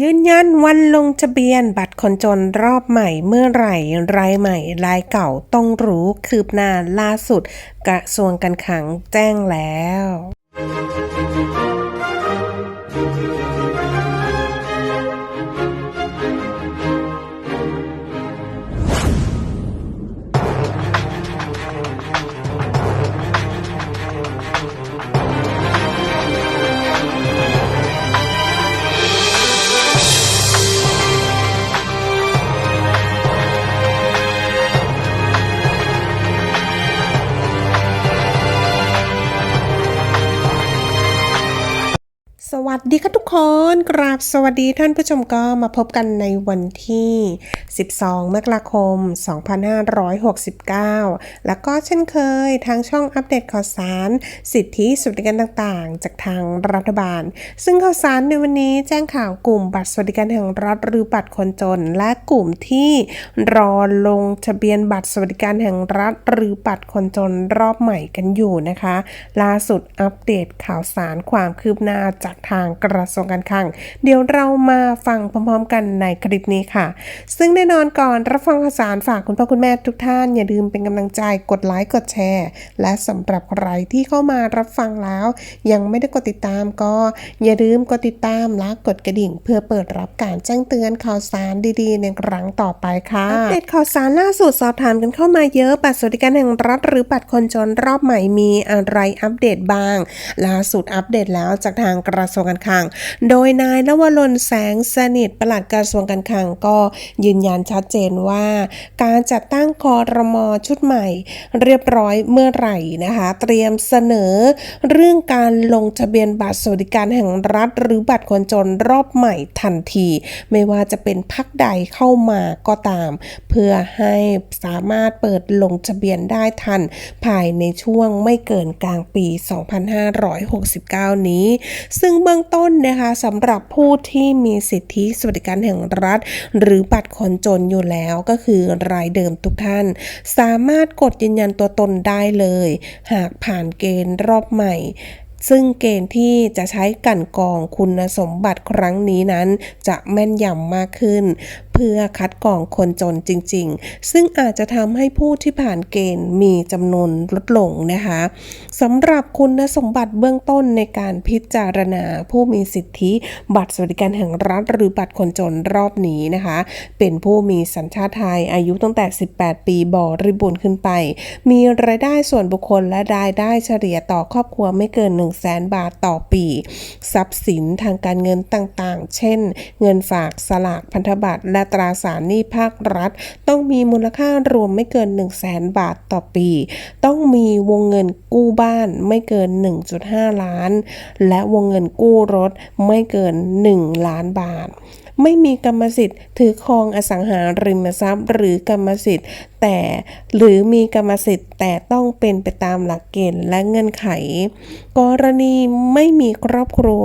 ยืนยันวันลงทะเบียนบัตรคนจนรอบใหม่เมื่อไหร่ รายใหม่ รายเก่าต้องรู้คืบหน้าล่าสุด กระทรวงการคลังแจ้งแล้ว นกราบสวัสดีท่านผู้ชมก็มาพบกันในวันที่ 12 มกราคม 2569 แล้วก็เช่นเคยทางช่องอัปเดตข่าวสาร สิทธิสวัสดิการต่างๆ จากทางรัฐบาล ซึ่งข่าวสารในวันนี้แจ้งข่าวกลุ่มบัตรสวัสดิการแห่งรัฐหรือบัตรคนจน และกลุ่มที่รอลงทะเบียนบัตรสวัสดิการแห่งรัฐ หรือบัตรคนจนรอบใหม่กันอยู่นะคะ ล่าสุดอัปเดตข่าวสารความคืบหน้าจากทางกระทรวงการคลังเดี๋ยวเรามาฟังพร้อมๆ กันในคลิปนี้ค่ะ ซึ่งแน่นอนก่อนรับฟังข่าวสารฝากคุณพ่อคุณแม่ทุกท่าน อย่าลืมเป็นกำลังใจกดไลค์กดแชร์ และสำหรับใครที่เข้ามารับฟังแล้ว ยังไม่ได้กดติดตามก็อย่าลืมกดติดตามและกดกระดิ่ง เพื่อเปิดรับการแจ้งเตือนข่าวสารดีๆ ในครั้งต่อไปค่ะอัปเดตข่าวสารล่าสุดสอบถามกันเข้ามาเยอะบัตรสวัสดิการแห่งรัฐหรือบัตรคนจนรอบใหม่มีอะไรอัปเดตบ้าง ล่าสุดอัปเดตแล้วจากทางกระทรวงการคลัง โดยนายนวรนแสงสนิทประหลัดกระทรวงการคลังก็ยืนยันชัดเจนว่า การจัดตั้งคอรมอชุดใหม่ เรียบร้อยเมื่อไหร่นะคะ เตรียมเสนอ เรื่องการลงทะเบียนบัตรสวัสดิการแห่งรัฐ หรือบัตรคนจนรอบใหม่ทันที ไม่ว่าจะเป็นพักใดเข้ามาก็ตาม เพื่อให้สามารถเปิดลงทะเบียนได้ทัน ภายในช่วงไม่เกินกลางปี 2569 นี้ ซึ่งเบื้องต้นนะคะสำหรับผู้ที่มีสิทธิสวัสดิการแห่งรัฐ หรือบัตรคนจนอยู่แล้วก็คือรายเดิมทุกท่าน สามารถกดยืนยันตัวตนได้เลย หากผ่านเกณฑ์รอบใหม่ซึ่งเกณฑ์ที่จะใช้กันกองคุณสมบัติครั้งนี้นั้น จะแม่นยำมากขึ้น เพื่อคัดกรองคนจนจริง ๆ ซึ่งอาจจะทำให้ผู้ที่ผ่านเกณฑ์มีจำนวนลดลงนะคะสำหรับคุณสมบัติเบื้องต้นในการพิจารณาผู้มีสิทธิบัตรสวัสดิการแห่งรัฐ หรือบัตรคนจนรอบนี้นะคะ เป็นผู้มีสัญชาติไทยอายุตั้งแต่ 18 ปีบริบูรณ์ขึ้นไป มีรายได้ส่วนบุคคลและรายได้เฉลี่ยต่อครอบครัวไม่เกิน 1 0 0 0 0แบาทต่อปี ทรัพย์สินทางการเงินต่างๆ เช่น เงินฝากสลากพันธบัตรและตราสารหนี้ภาครัฐ ต้องมีมูลค่ารวมไม่เกิน 1 0 0 0 0แบาทต่อปี ต้องมีวงเงินกู้บ้านไม่เกิน 1.5 ล้าน และวงเงินกู้รถไม่เกิน 1 ล้านบาท ไม่มีกรรมสิทธิ์ ถือครองอสังหาริมทรัพย์ หรือกรรมสิทธิ์ แต่หรือมีกรรมสิทธิ์แต่ต้องเป็นไปตามหลักเกณฑ์และเงื่อนไข กรณีไม่มีครอบครัว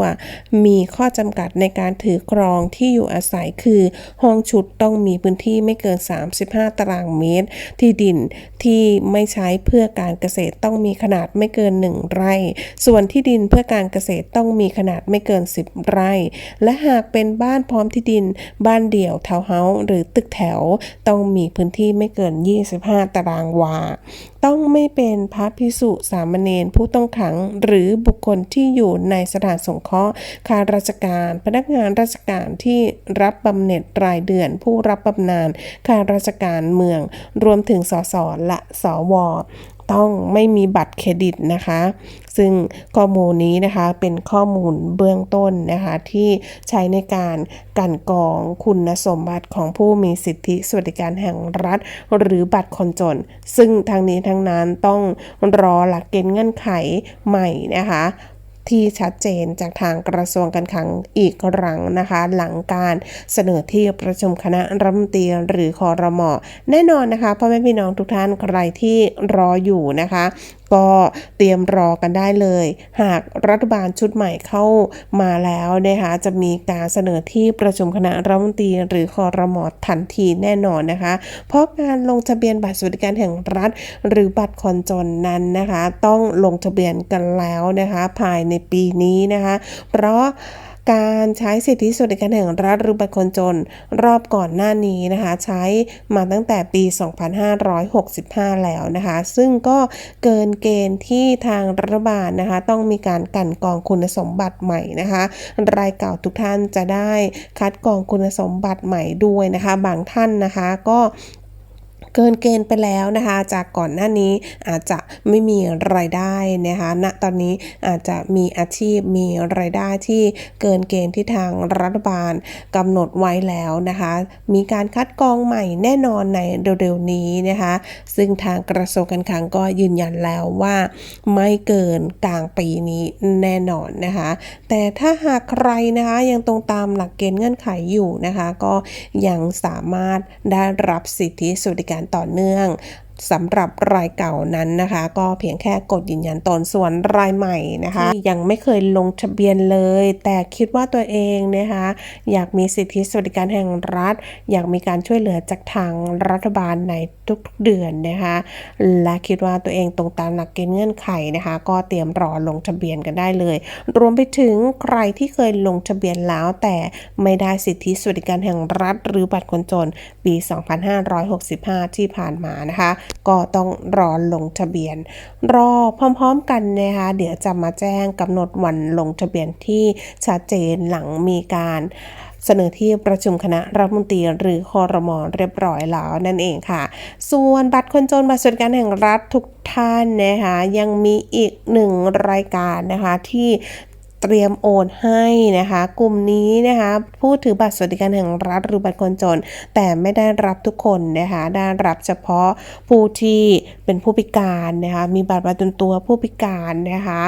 มีข้อจำกัดในการถือครองที่อยู่อาศัยคือ ห้องชุดต้องมีพื้นที่ไม่เกิน 35 ตารางเมตร ที่ดินที่ไม่ใช้เพื่อการเกษตรต้องมีขนาดไม่เกิน 1 ไร่ ส่วนที่ดินเพื่อการเกษตรต้องมีขนาดไม่เกิน 10 ไร่ และหากเป็นบ้านพร้อมที่ที่ดิน บ้านเดี่ยวทาวน์เฮาส์หรือตึกแถว ต้องมีพื้นที่ไม่เกิน 25 ตารางวา ต้องไม่เป็นพระพิสุสามเณรผู้ต้องขัง หรือบุคคลที่อยู่ในสถานสงเคราะห์ข้าราชการ พนักงานราชการที่รับบำเหน็จรายเดือน ผู้รับบำนาญข้าราชการเมือง รวมถึงสสและสว ต้องไม่มีบัตรเครดิตนะคะ ซึ่งข้อมูลนี้นะคะเป็นข้อมูลเบื้องต้นนะคะที่ใช้ในการกันกองคุณสมบัติของผู้มีสิทธิสวัสดิการแห่งรัฐ หรือบัตรคนจน ซึ่งทางนี้ทางนั้นต้องรอหลักเกณฑ์เงื่อนไขใหม่นะคะ ที่ชัดเจนจากทางกระทรวงการคลังอีกครั้งนะคะ หลังการเสนอที่ประชุมคณะรัฐมนตรีหรือคอรมอแน่นอนนะคะพ่อแม่พี่น้องทุกท่านใครที่รออยู่นะคะ ก็เตรียมรอกันได้เลย หากรัฐบาลชุดใหม่เข้ามาแล้วนะคะจะมีการเสนอที่ประชุมคณะรัฐมนตรีหรือคอรมอทันทีแน่นอนนะคะ เพราะการลงทะเบียนบัตรสวัสดิการแห่งรัฐ หรือบัตรคนจนนั้นนะคะ ต้องลงทะเบียนกันแล้วนะคะ ภายในปีนี้นะคะ เพราะ การใช้สิทธิสวัสดิการแห่งรัฐหรือบัตรคนจน รอบก่อนหน้านี้นะคะ ใช้มาตั้งแต่ปี 2565 แล้วนะคะ ซึ่งก็เกินเกณฑ์ที่ทางรัฐบาลนะคะ ต้องมีการกันกองคุณสมบัติใหม่นะคะ รายเก่าทุกท่านจะได้คัดกรองคุณสมบัติใหม่ด้วยนะคะ บางท่านนะคะก็ เกินเกณฑ์ไปแล้วนะคะ จากก่อนหน้านี้อาจจะไม่มีรายได้นะคะณตอนนี้อาจจะมีอาชีพมีรายได้ที่เกินเกณฑ์ที่ทางรัฐบาลกำหนดไว้แล้วนะคะ มีการคัดกรองใหม่แน่นอนในเร็วๆนี้นะคะ ซึ่งทางกระทรวงการคลังก็ยืนยันแล้วว่า ไม่เกินกลางปีนี้แน่นอนนะคะ แต่ถ้าหากใครนะคะยังตรงตามหลักเกณฑ์เงื่อนไขอยู่นะคะ ก็ยังสามารถได้รับสิทธิสวัสดิการการต่อเนื่อง สำหรับรายเก่านั้นนะคะ ก็เพียงแค่กดยืนยันตนส่วนรายใหม่นะคะที่ยังไม่เคยลงทะเบียนเลย แต่คิดว่าตัวเองนะคะอยากมีสิทธิสวัสดิการแห่งรัฐ อยากมีการช่วยเหลือจากทางรัฐบาลในทุกๆเดือนนะคะและคิดว่าตัวเองตรงตามหลักเกณฑ์เงื่อนไขนะคะ ก็เตรียมรอลงทะเบียนกันได้เลย รวมไปถึงใครที่เคยลงทะเบียนแล้ว แต่ไม่ได้สิทธิสวัสดิการแห่งรัฐ หรือบัตรคนจนปี 2565 ที่ผ่านมานะคะก็ต้องรอลงทะเบียน รอพร้อมๆกันนะคะเดี๋ยวจะมาแจ้งกำหนดวันลงทะเบียนที่ชัดเจนหลังมีการเสนอที่ประชุมคณะรัฐมนตรีหรือคอรมอเรียบร้อยแล้วนั่นเองค่ะ ส่วนบัตรคนจนบัตรสวัสดิการแห่งรัฐทุกท่านนะคะยังมีอีกหนึ่งรายการนะคะที่ เตรียมโอนให้นะคะ กลุ่มนี้นะคะผู้ถือบัตรสวัสดิการแห่งรัฐหรือบัตรคนจน แต่ไม่ได้รับทุกคนนะคะได้รับเฉพาะผู้ที่เป็นผู้พิการนะคะมีบัตรประจำตัวผู้พิการนะคะ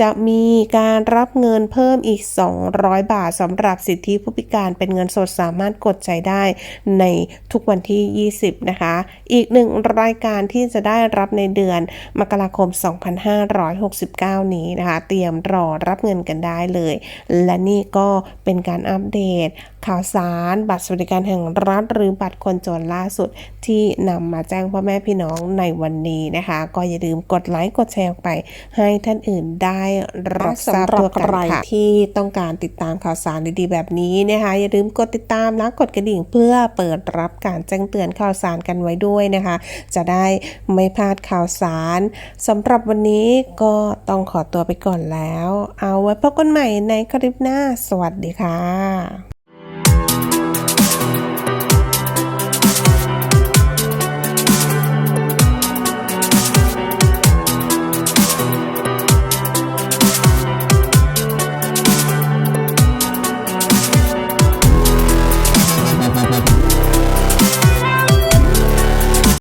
จะมีการรับเงินเพิ่มอีก 200 บาทสำหรับสิทธิผู้พิการเป็นเงินสดสามารถกดใช้ได้ในทุกวันที่ 20 นะคะ อีกหนึ่งรายการที่จะได้รับในเดือนมกราคม 2569 นี้นะคะ เตรียมรอรับเงินกันได้เลย และนี่ก็เป็นการอัปเดตข่าวสารบัตรสวัสดิการแห่งรัฐหรือบัตรคนจนล่าสุด ที่นำมาแจ้งพ่อแม่พี่น้องในวันนี้นะคะ ก็อย่าลืมกดไลค์กดแชร์ออกไป ให้ท่านอื่นได้รับทราบตัวกันค่ะที่ต้องการติดตามข่าวสารดีๆแบบนี้นะคะอย่าลืมกดติดตามและกดกระดิ่งเพื่อเปิดรับการแจ้งเตือนข่าวสารกันไว้ด้วยนะคะ จะได้ไม่พลาดข่าวสารสำหรับวันนี้ก็ต้องขอตัวไปก่อนแล้ว เอาไว้พบกันใหม่ในคลิปหน้า สวัสดีค่ะ